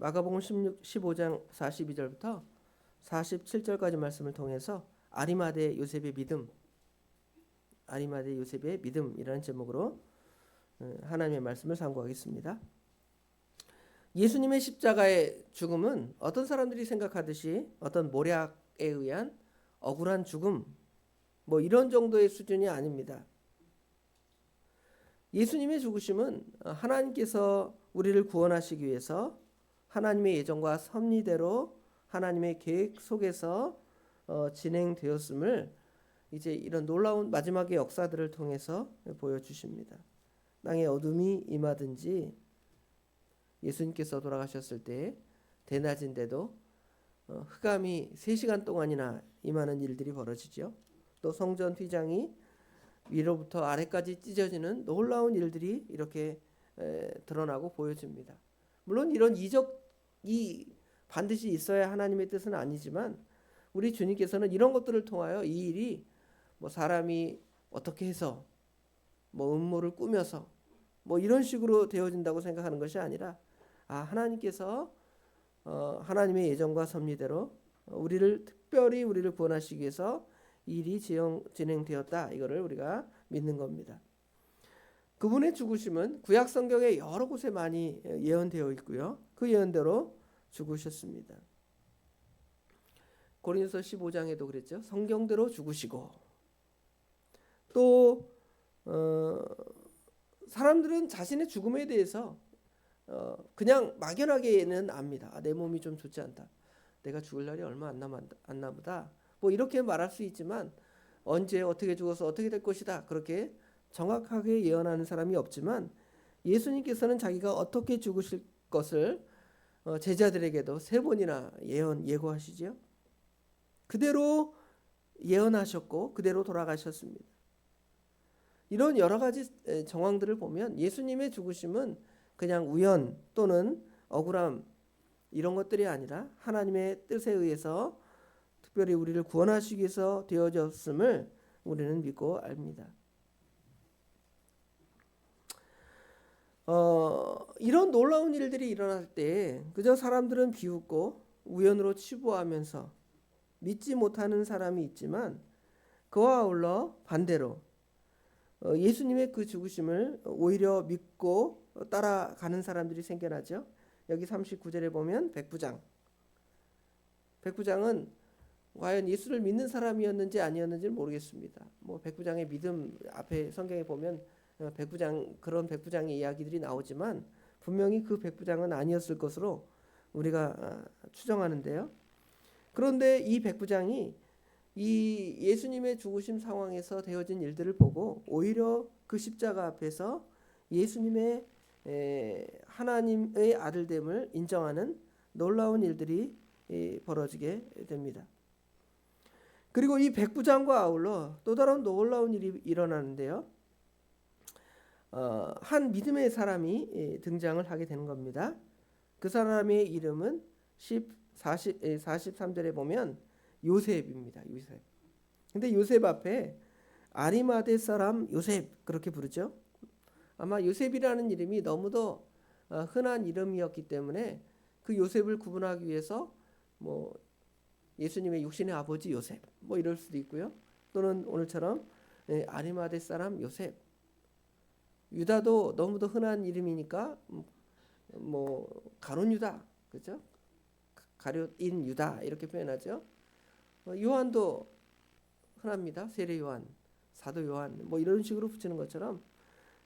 마가복음 16, 15장 42절부터 47절까지 말씀을 통해서 아리마대 요셉의 믿음, 아리마대 요셉의 믿음이라는 제목으로 어, 하나님의 말씀을 상고하겠습니다. 예수님의 십자가의 죽음은 어떤 사람들이 생각하듯이 어떤 모략에 의한 억울한 죽음, 뭐 이런 정도의 수준이 아닙니다. 예수님의 죽으심은 하나님께서 우리를 구원하시기 위해서 하나님의 예정과 섭리대로 하나님의 계획 속에서 어, 진행되었음을 이제 이런 놀라운 마지막의 역사들을 통해서 보여주십니다. 땅의 어둠이 임하든지 예수님께서 돌아가셨을 때 대낮인데도 어, 흑암이 3시간 동안이나 임하는 일들이 벌어지죠. 또 성전 휘장이 위로부터 아래까지 찢어지는 놀라운 일들이 이렇게 에, 드러나고 보여집니다. 물론 이런 이적이 반드시 있어야 하나님의 뜻은 아니지만 우리 주님께서는 이런 것들을 통하여 이 일이 뭐 사람이 어떻게 해서 뭐 음모를 꾸며서 뭐 이런 식으로 되어진다고 생각하는 것이 아니라 아 하나님께서 어, 하나님의 예정과 섭리대로 우리를 특별히 우리를 구원하시기 위해서 일이 진행되었다 이거를 우리가 믿는 겁니다. 그분의 죽으심은 구약 성경에 여러 곳에 많이 예언되어 있고요. 그 예언대로 죽으셨습니다. 고린도서 15장에도 그랬죠. 성경대로 죽으시고 또 어, 사람들은 자신의 죽음에 대해서 어, 그냥 막연하게는 압니다. 아, 내 몸이 좀 좋지 않다. 내가 죽을 날이 얼마 안 남았 안 남다. 뭐 이렇게 말할 수 있지만 언제 어떻게 죽어서 어떻게 될 것이다. 그렇게 정확하게 예언하는 사람이 없지만 예수님께서는 자기가 어떻게 죽으실 것을 어, 제자들에게도 세 번이나 예언 예고하시죠. 그대로 예언하셨고 그대로 돌아가셨습니다. 이런 여러 가지 정황들을 보면 예수님의 죽으심은 그냥 우연 또는 억울함 이런 것들이 아니라 하나님의 뜻에 의해서 특별히 우리를 구원하시기 위해서 되어졌음을 우리는 믿고 압니다. 어, 이런 놀라운 일들이 일어날 때 그저 사람들은 비웃고 우연으로 치부하면서 믿지 못하는 사람이 있지만 그와 아울러 반대로 어, 예수님의 그 죽으심을 오히려 믿고 따라가는 사람들이 생겨나죠. 여기 39절에 보면 백부장. 백부장은 과연 예수를 믿는 사람이었는지 아니었는지 모르겠습니다. 뭐 백부장의 믿음 앞에 성경에 보면 어, 백부장 그런 백부장의 이야기들이 나오지만 분명히 그 백부장은 아니었을 것으로 우리가 아, 추정하는데요. 그런데 이 백부장이 이 예수님의 죽으심 상황에서 되어진 일들을 보고 오히려 그 십자가 앞에서 예수님의 하나님의 아들됨을 인정하는 놀라운 일들이 벌어지게 됩니다. 그리고 이 백부장과 아울러 또 다른 놀라운 일이 일어나는데요. 어, 한 믿음의 사람이 등장을 하게 되는 겁니다. 그 사람의 이름은 10, 40, 43절에 보면 요셉입니다. 요셉. 근데 요셉 앞에 아리마대 사람 요셉 그렇게 부르죠. 아마 요셉이라는 이름이 너무도 어, 흔한 이름이었기 때문에 그 요셉을 구분하기 위해서 뭐 예수님의 육신의 아버지 요셉 뭐 이럴 수도 있고요. 또는 오늘처럼 예, 아리마대 사람 요셉. 유다도 너무도 흔한 이름이니까 음, 뭐 가론 유다 그죠? 가룟인 유다 이렇게 표현하죠. 어, 요한도 흔합니다. 세례 요한, 사도 요한 뭐 이런 식으로 붙이는 것처럼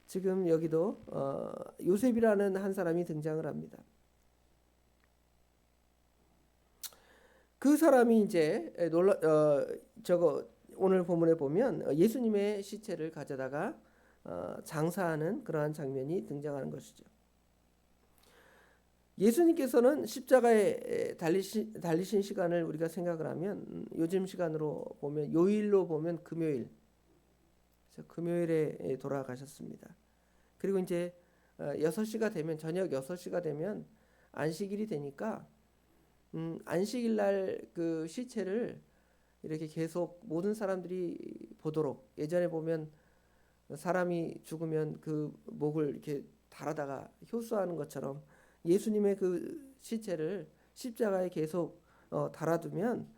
지금 여기도 어, 요셉이라는 한 사람이 등장을 합니다. 그 사람이 이제 놀라 어, 저거 오늘 본문에 보면 예수님의 시체를 가져다가 어, 장사하는 그러한 장면이 등장하는 것이죠. 예수님께서는 십자가에 달리신, 달리신 시간을 우리가 생각을 하면 음, 요즘 시간으로 보면 요일로 보면 금요일 금요일에 돌아가셨습니다. 그리고 이제 6시가 어, 되면 저녁 6시가 되면 안식일이 되니까 음, 안식일 날 그 시체를 이렇게 계속 모든 사람들이 보도록 예전에 보면 사람이 죽으면 그 목을 이렇게 달아다가 효수하는 것처럼 예수님의 그 시체를 십자가에 계속 어, 달아두면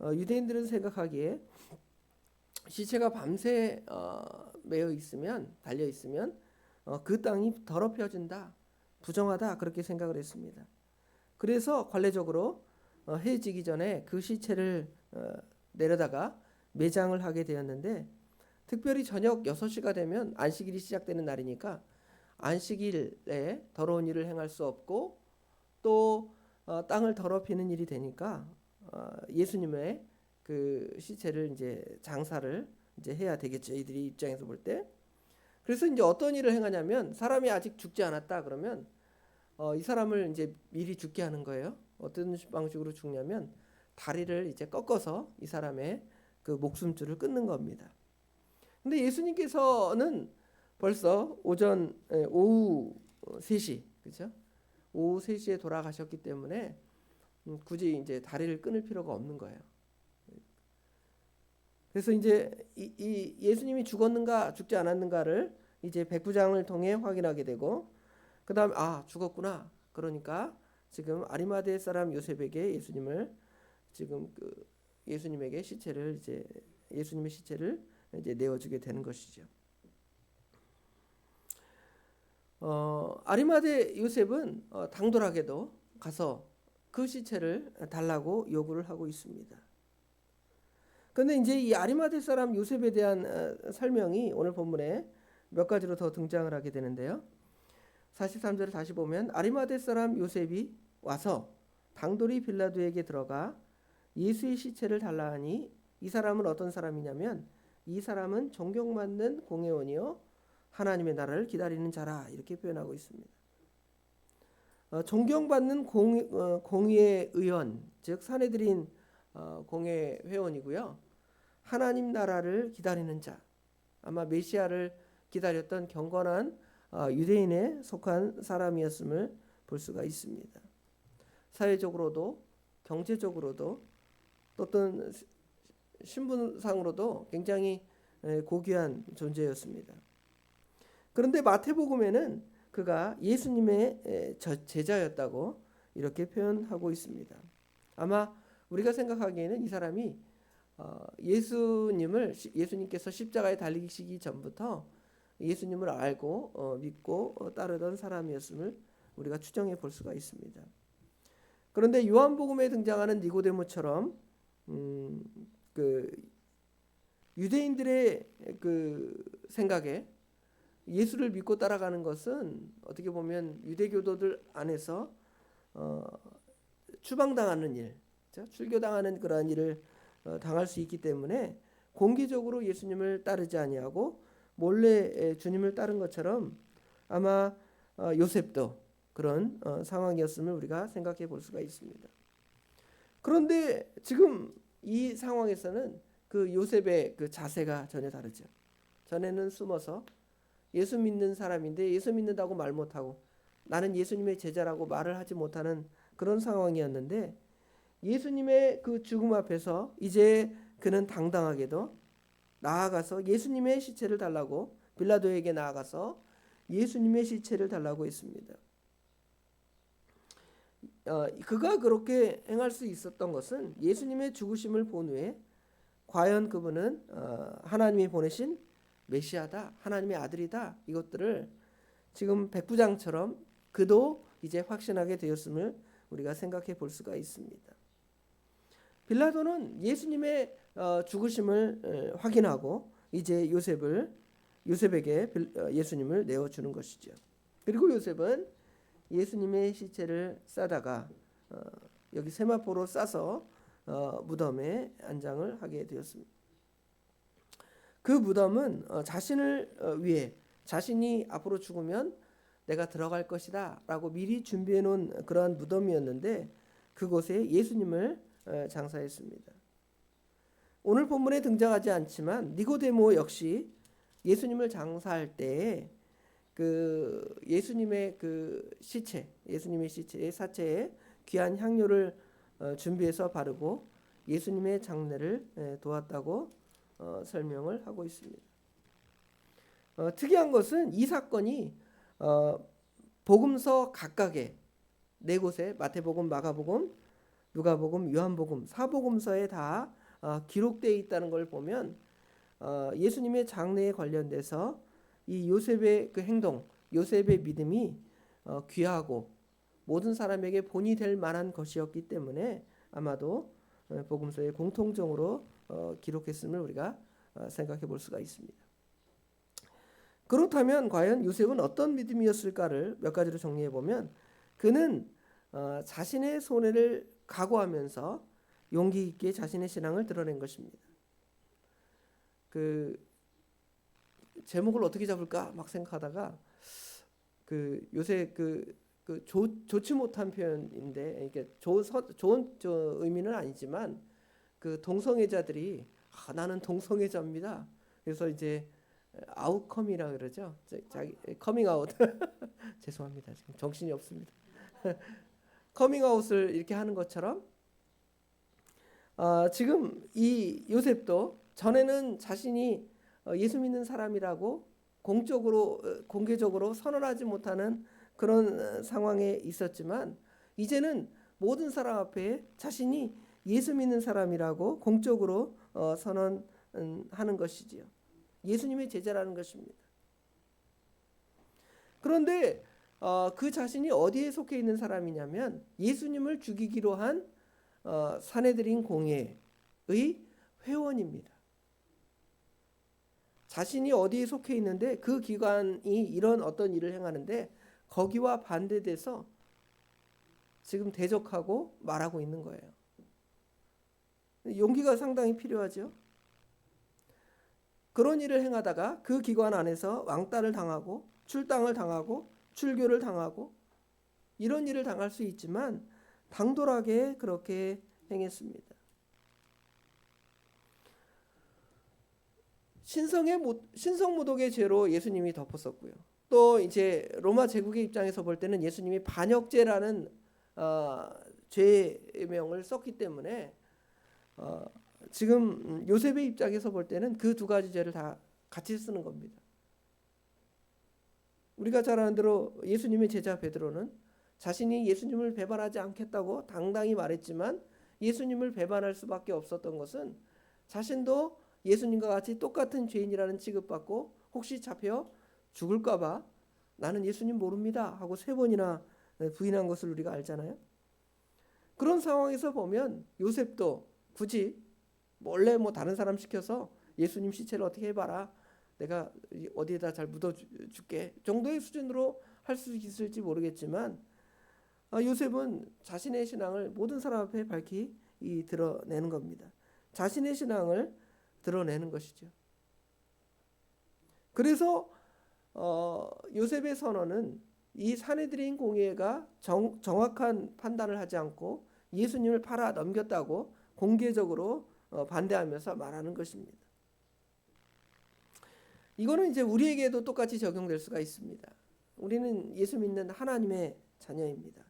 어, 유대인들은 생각하기에 시체가 밤새 어, 매여 있으면 달려 있으면 어, 그 땅이 더럽혀진다, 부정하다 그렇게 생각을 했습니다. 그래서 관례적으로 어, 해 지기 전에 그 시체를 어, 내려다가 매장을 하게 되었는데 특별히 저녁 6시가 되면 안식일이 시작되는 날이니까 안식일에 더러운 일을 행할 수 없고 또 어, 땅을 더럽히는 일이 되니까 어, 예수님의 그 시체를 이제 장사를 이제 해야 되겠죠. 이들이 입장에서 볼 때. 그래서 이제 어떤 일을 행하냐면 사람이 아직 죽지 않았다 그러면 어, 이 사람을 이제 미리 죽게 하는 거예요. 어떤 방식으로 죽냐면 다리를 이제 꺾어서 이 사람의 그 목숨줄을 끊는 겁니다. 근데 예수님께서는 벌써 오전 에, 오후 3시 그렇죠? 오후 3시에 돌아가셨기 때문에 음, 굳이 이제 다리를 끊을 필요가 없는 거예요. 그래서 이제 이, 이 예수님이 죽었는가 죽지 않았는가를 이제 백부장을 통해 확인하게 되고 그다음에 아 죽었구나 그러니까 지금 아리마대 사람 요셉에게 예수님을 지금 그 예수님에게 시체를 이제 예수님의 시체를 이제 내어주게 되는 것이죠. 어, 아리마대 요셉은 어, 당돌하게도 가서 그 시체를 달라고 요구를 하고 있습니다. 그런데 이제 이 아리마대 사람 요셉에 대한 어, 설명이 오늘 본문에 몇 가지로 더 등장을 하게 되는데요. 43절을 다시 보면 아리마대 사람 요셉이 와서 당돌이 빌라도에게 들어가 예수의 시체를 달라 하니 이 사람은 어떤 사람이냐면 이 사람은 존경받는 공회원이요 하나님의 나라를 기다리는 자라 이렇게 표현하고 있습니다. 어, 존경받는 공, 어, 공회 의원 즉 사내들인 어, 공회 회원이고요 하나님 나라를 기다리는 자 아마 메시아를 기다렸던 경건한 어, 유대인에 속한 사람이었음을 볼 수가 있습니다. 사회적으로도 경제적으로도 또 어떤 신분상으로도 굉장히 에, 고귀한 존재였습니다. 그런데 마태복음에는 그가 예수님의 제자였다고 이렇게 표현하고 있습니다. 아마 우리가 생각하기에는 이 사람이 어, 예수님을 시- 예수님께서 십자가에 달리시기 전부터 예수님을 알고 어, 믿고 어, 따르던 사람이었음을 우리가 추정해 볼 수가 있습니다. 그런데 요한복음에 등장하는 니고데모처럼 음, 그 유대인들의 그 생각에 예수를 믿고 따라가는 것은 어떻게 보면 유대교도들 안에서 어, 추방당하는 일? 출교당하는 그러한 일을 어, 당할 수 있기 때문에 공개적으로 예수님을 따르지 아니하고 몰래 에, 주님을 따른 것처럼 아마 어, 요셉도 그런 어, 상황이었음을 우리가 생각해 볼 수가 있습니다. 그런데 지금 이 상황에서는 그 요셉의 그 자세가 전혀 다르죠. 전에는 숨어서 예수 믿는 사람인데 예수 믿는다고 말 못하고 나는 예수님의 제자라고 말을 하지 못하는 그런 상황이었는데 예수님의 그 죽음 앞에서 이제 그는 당당하게도 나아가서 예수님의 시체를 달라고 빌라도에게 나아가서 예수님의 시체를 달라고 했습니다. 어, 그가 그렇게 행할 수 있었던 것은 예수님의 죽으심을 본 후에 과연 그분은 어, 하나님이 보내신 메시아다, 하나님의 아들이다 이것들을 지금 백부장처럼 그도 이제 확신하게 되었음을 우리가 생각해 볼 수가 있습니다. 빌라도는 예수님의 어, 죽으심을 에, 확인하고 이제 요셉을 요셉에게 빌- 어, 예수님을 내어 주는 것이죠. 그리고 요셉은 예수님의 시체를 싸다가 어, 여기 세마포로 싸서 어, 무덤에 안장을 하게 되었습니다. 그 무덤은 어, 자신을 어, 위해 자신이 앞으로 죽으면 내가 들어갈 것이다 라고 미리 준비해 놓은 그러한 무덤이었는데 그곳에 예수님을 어, 장사했습니다. 오늘 본문에 등장하지 않지만 니고데모 역시 예수님을 장사할 때에 그 예수님의 그 시체, 예수님의 시체의 사체에 귀한 향료를 어, 준비해서 바르고 예수님의 장례를 에, 도왔다고 어, 설명을 하고 있습니다. 어, 특이한 것은 이 사건이 어, 복음서 각각에 네 곳에 마태복음, 마가복음, 누가복음, 요한복음, 사복음서에 다 어, 기록되어 있다는 걸 보면 어, 예수님의 장래에 관련돼서 이 요셉의 그 행동, 요셉의 믿음이 어, 귀하고 모든 사람에게 본이 될 만한 것이었기 때문에 아마도 어, 복음서에 공통적으로 어, 기록했음을 우리가 어, 생각해 볼 수가 있습니다. 그렇다면 과연 요셉은 어떤 믿음이었을까를 몇 가지로 정리해 보면 그는 어, 자신의 손해를 각오하면서 용기 있게 자신의 신앙을 드러낸 것입니다. 그 제목을 어떻게 잡을까 막 생각하다가 그 요새 그, 그 좋, 좋지 못한 표현인데 이게 좋은 서, 좋은 저 의미는 아니지만 그 동성애자들이 아, 나는 동성애자입니다. 그래서 이제 아웃컴이라 그러죠. 자- 자기 커밍 아웃. 죄송합니다. 지금 정신이 없습니다. 커밍 아웃을 이렇게 하는 것처럼 아, 지금 이 요셉도 전에는 자신이 어, 예수 믿는 사람이라고 공적으로 어, 공개적으로 선언하지 못하는 그런 어, 상황에 있었지만 이제는 모든 사람 앞에 자신이 예수 믿는 사람이라고 공적으로 어, 선언하는 것이지요. 예수님의 제자라는 것입니다. 그런데 어, 그 자신이 어디에 속해 있는 사람이냐면 예수님을 죽이기로 한 어, 사내들인 공회의 회원입니다. 자신이 어디에 속해 있는데 그 기관이 이런 어떤 일을 행하는데 거기와 반대돼서 지금 대적하고 말하고 있는 거예요. 용기가 상당히 필요하죠. 그런 일을 행하다가 그 기관 안에서 왕따를 당하고 출당을 당하고 출교를 당하고 이런 일을 당할 수 있지만 당돌하게 그렇게 행했습니다. 신성의 모, 신성 모독의 죄로 예수님이 덮었었고요. 또 이제 로마 제국의 입장에서 볼 때는 예수님이 반역죄라는 어, 죄명을 썼기 때문에 어, 지금 요셉의 입장에서 볼 때는 그 두 가지 죄를 다 같이 쓰는 겁니다. 우리가 잘 아는 대로 예수님의 제자 베드로는 자신이 예수님을 배반하지 않겠다고 당당히 말했지만 예수님을 배반할 수밖에 없었던 것은 자신도 예수님과 같이 똑같은 죄인이라는 취급받고 혹시 잡혀 죽을까봐 나는 예수님 모릅니다 하고 세 번이나 부인한 것을 우리가 알잖아요. 그런 상황에서 보면 요셉도 굳이 몰래 뭐 다른 사람 시켜서 예수님 시체를 어떻게 해봐라 내가 어디에다 잘 묻어줄게 정도의 수준으로 할 수 있을지 모르겠지만 아, 요셉은 자신의 신앙을 모든 사람 앞에 밝히 이 드러내는 겁니다. 자신의 신앙을 드러내는 것이죠. 그래서 어, 요셉의 선언은 이 사내들인 공예가 정, 정확한 판단을 하지 않고 예수님을 팔아 넘겼다고 공개적으로 어, 반대하면서 말하는 것입니다. 이거는 이제 우리에게도 똑같이 적용될 수가 있습니다. 우리는 예수 믿는 하나님의 자녀입니다.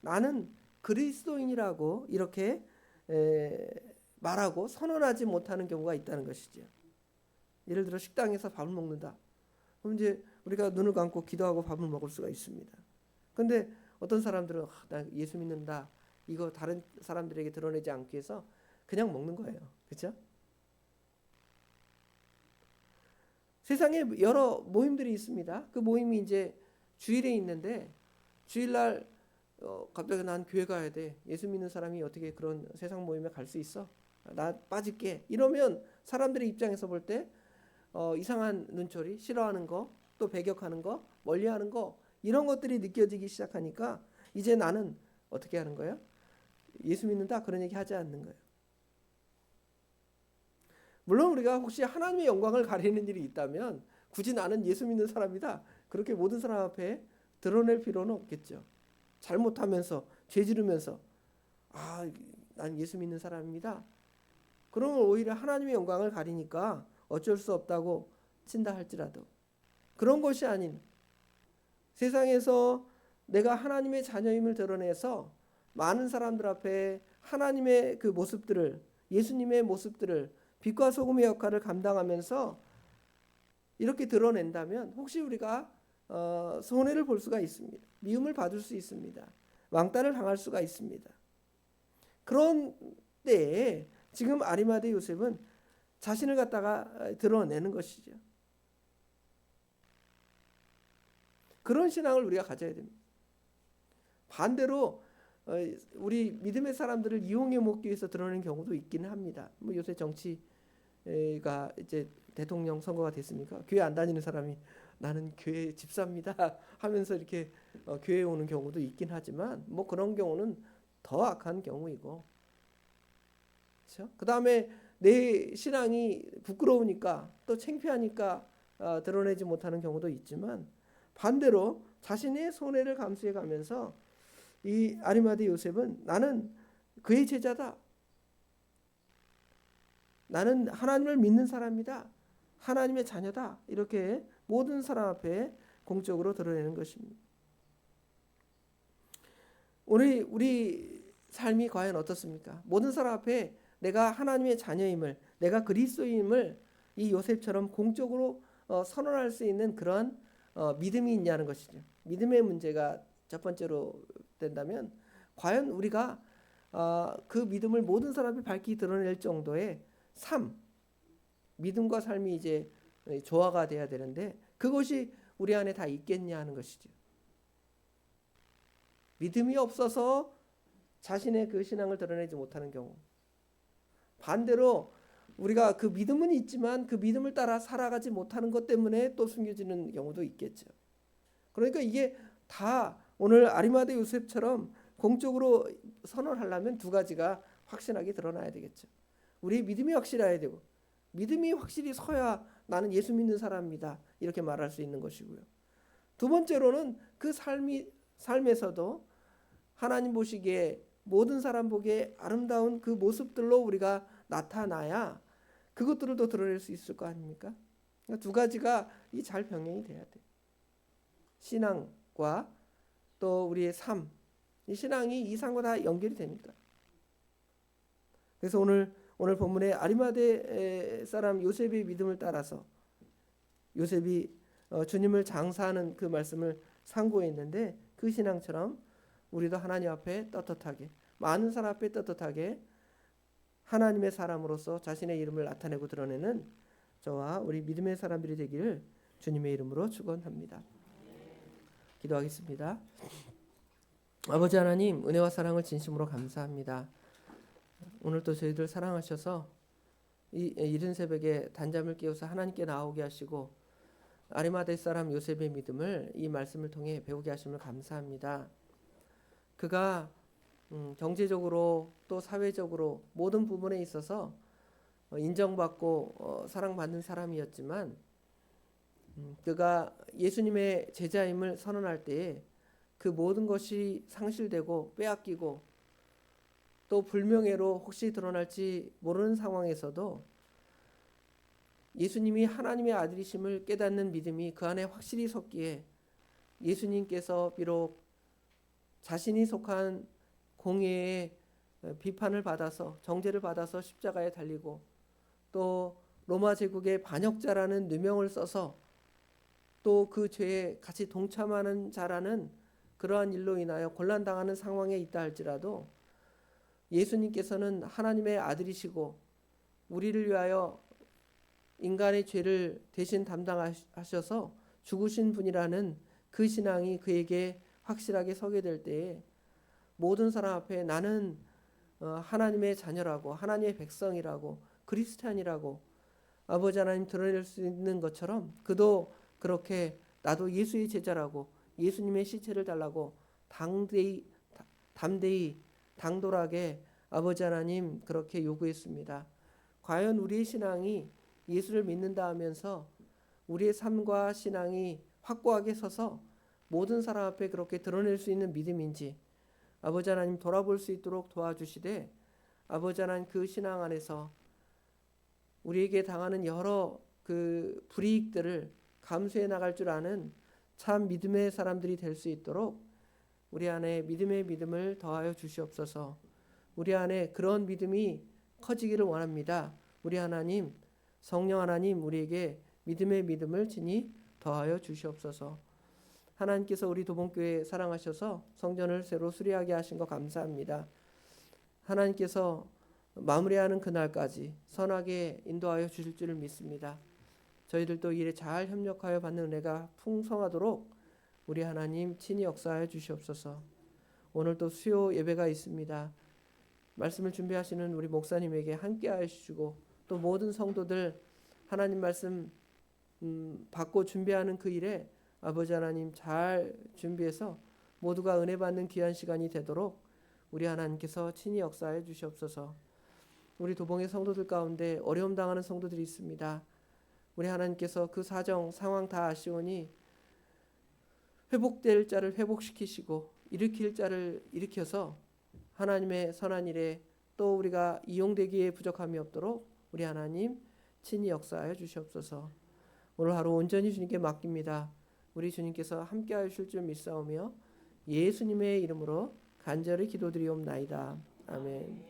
나는 그리스도인이라고 이렇게 에, 말하고 선언하지 못하는 경우가 있다는 것이죠. 예를 들어 식당에서 밥을 먹는다. 그럼 이제 우리가 눈을 감고 기도하고 밥을 먹을 수가 있습니다. 근데 어떤 사람들은 아, 나 예수 믿는다. 이거 다른 사람들에게 드러내지 않기 위해서 그냥 먹는 거예요. 그렇죠? 세상에 여러 모임들이 있습니다. 그 모임이 이제 주일에 있는데 주일날 어, 갑자기 난 교회 가야 돼. 예수 믿는 사람이 어떻게 그런 세상 모임에 갈 수 있어? 나 빠질게. 이러면 사람들의 입장에서 볼 때 어, 이상한 눈초리, 싫어하는 거, 또 배격하는 거, 멀리하는 거 이런 것들이 느껴지기 시작하니까 이제 나는 어떻게 하는 거예요? 예수 믿는다 그런 얘기 하지 않는 거예요. 물론 우리가 혹시 하나님의 영광을 가리는 일이 있다면 굳이 나는 예수 믿는 사람이다 그렇게 모든 사람 앞에 드러낼 필요는 없겠죠. 잘못하면서 죄 지르면서 아, 난 예수 믿는 사람입니다. 그러면 오히려 하나님의 영광을 가리니까 어쩔 수 없다고 친다 할지라도 그런 것이 아닌 세상에서 내가 하나님의 자녀임을 드러내서 많은 사람들 앞에 하나님의 그 모습들을 예수님의 모습들을 빛과 소금의 역할을 감당하면서 이렇게 드러낸다면 혹시 우리가 어, 손해를 볼 수가 있습니다. 미움을 받을 수 있습니다. 왕따를 당할 수가 있습니다. 그런데 지금 아리마대 요셉은 자신을 갖다가 드러내는 것이죠. 그런 신앙을 우리가 가져야 됩니다. 반대로 어, 우리 믿음의 사람들을 이용해 먹기 위해서 드러내는 경우도 있기는 합니다. 뭐 요새 정치가 이제 대통령 선거가 됐으니까 교회 안 다니는 사람이 나는 교회 집사입니다 하면서 이렇게 어, 교회에 오는 경우도 있긴 하지만 뭐 그런 경우는 더 악한 경우이고 그렇죠? 그 다음에 내 신앙이 부끄러우니까 또 창피하니까 어, 드러내지 못하는 경우도 있지만 반대로 자신의 손해를 감수해 가면서 이 아리마대 요셉은 나는 그의 제자다. 나는 하나님을 믿는 사람이다. 하나님의 자녀다. 이렇게 모든 사람 앞에 공적으로 드러내는 것입니다. 오늘 우리 삶이 과연 어떻습니까? 모든 사람 앞에 내가 하나님의 자녀임을, 내가 그리스도임을 이 요셉처럼 공적으로 어, 선언할 수 있는 그런 어, 믿음이 있냐는 것이죠. 믿음의 문제가 첫 번째로 된다면 과연 우리가 어, 그 믿음을 모든 사람이 밝히 드러낼 정도의 삶, 믿음과 삶이 이제 조화가 돼야 되는데 그것이 우리 안에 다 있겠냐 하는 것이죠. 믿음이 없어서 자신의 그 신앙을 드러내지 못하는 경우. 반대로 우리가 그 믿음은 있지만 그 믿음을 따라 살아가지 못하는 것 때문에 또 숨겨지는 경우도 있겠죠. 그러니까 이게 다 오늘 아리마대 요셉처럼 공적으로 선언하려면 두 가지가 확실하게 드러나야 되겠죠. 우리 믿음이 확실해야 되고 믿음이 확실히 서야 나는 예수 믿는 사람입니다. 이렇게 말할 수 있는 것이고요. 두 번째로는 그 삶이 삶에서도 하나님 보시기에 모든 사람 보기에 아름다운 그 모습들로 우리가 나타나야 그것들을 더 드러낼 수 있을 거 아닙니까? 그러니까 두 가지가 이 잘 병행이 돼야 돼. 신앙과 또 우리의 삶, 이 신앙이 이 삶과 다 연결이 되니까. 그래서 오늘 오늘 본문에 아리마대 사람 요셉의 믿음을 따라서 요셉이 어, 주님을 장사하는 그 말씀을 상고했는데 그 신앙처럼 우리도 하나님 앞에 떳떳하게 많은 사람 앞에 떳떳하게 하나님의 사람으로서 자신의 이름을 나타내고 드러내는 저와 우리 믿음의 사람들이 되기를 주님의 이름으로 축원합니다. 기도하겠습니다. 아버지 하나님 은혜와 사랑을 진심으로 감사합니다. 오늘도 저희들 사랑하셔서 이 이른 새벽에 단잠을 깨워서 하나님께 나오게 하시고 아리마대 사람 요셉의 믿음을 이 말씀을 통해 배우게 하심을 감사합니다. 그가 음, 경제적으로 또 사회적으로 모든 부분에 있어서 어, 인정받고 어, 사랑받는 사람이었지만 음, 그가 예수님의 제자임을 선언할 때에 그 모든 것이 상실되고 빼앗기고 또 불명예로 혹시 드러날지 모르는 상황에서도 예수님이 하나님의 아들이심을 깨닫는 믿음이 그 안에 확실히 섰기에 예수님께서 비록 자신이 속한 공예의 비판을 받아서 정죄를 받아서 십자가에 달리고 또 로마 제국의 반역자라는 누명을 써서 또 그 죄에 같이 동참하는 자라는 그러한 일로 인하여 곤란당하는 상황에 있다 할지라도 예수님께서는 하나님의 아들이시고 우리를 위하여 인간의 죄를 대신 담당하셔서 죽으신 분이라는 그 신앙이 그에게 확실하게 서게 될 때에 모든 사람 앞에 나는 어, 하나님의 자녀라고 하나님의 백성이라고 그리스찬이라고 아버지 하나님 드러낼 수 있는 것처럼 그도 그렇게 나도 예수의 제자라고 예수님의 시체를 달라고 당대히 담대히 당돌하게 아버지 하나님 그렇게 요구했습니다. 과연 우리의 신앙이 예수를 믿는다 하면서 우리의 삶과 신앙이 확고하게 서서 모든 사람 앞에 그렇게 드러낼 수 있는 믿음인지 아버지 하나님 돌아볼 수 있도록 도와주시되 아버지 하나님 그 신앙 안에서 우리에게 당하는 여러 그 불이익들을 감수해 나갈 줄 아는 참 믿음의 사람들이 될 수 있도록 우리 안에 믿음의 믿음을 더하여 주시옵소서. 우리 안에 그런 믿음이 커지기를 원합니다. 우리 하나님, 성령 하나님 우리에게 믿음의 믿음을 진히 더하여 주시옵소서. 하나님께서 우리 도봉교회 사랑하셔서 성전을 새로 수리하게 하신 거 감사합니다. 하나님께서 마무리하는 그날까지 선하게 인도하여 주실 줄을 믿습니다. 저희들도 일에 잘 협력하여 받는 은혜가 풍성하도록 우리 하나님 친히 역사하여 주시옵소서. 오늘도 수요 예배가 있습니다. 말씀을 준비하시는 우리 목사님에게 함께하여 주시고 또 모든 성도들 하나님 말씀 음, 받고 준비하는 그 일에 아버지 하나님 잘 준비해서 모두가 은혜 받는 귀한 시간이 되도록 우리 하나님께서 친히 역사해 주시옵소서. 우리 도봉의 성도들 가운데 어려움 당하는 성도들이 있습니다. 우리 하나님께서 그 사정 상황 다 아시오니 회복될 자를 회복시키시고 일으킬 자를 일으켜서 하나님의 선한 일에 또 우리가 이용되기에 부족함이 없도록 우리 하나님 친히 역사하여 주시옵소서. 오늘 하루 온전히 주님께 맡깁니다. 우리 주님께서 함께하여 주실 줄 믿사오며 예수님의 이름으로 간절히 기도드리옵나이다. 아멘.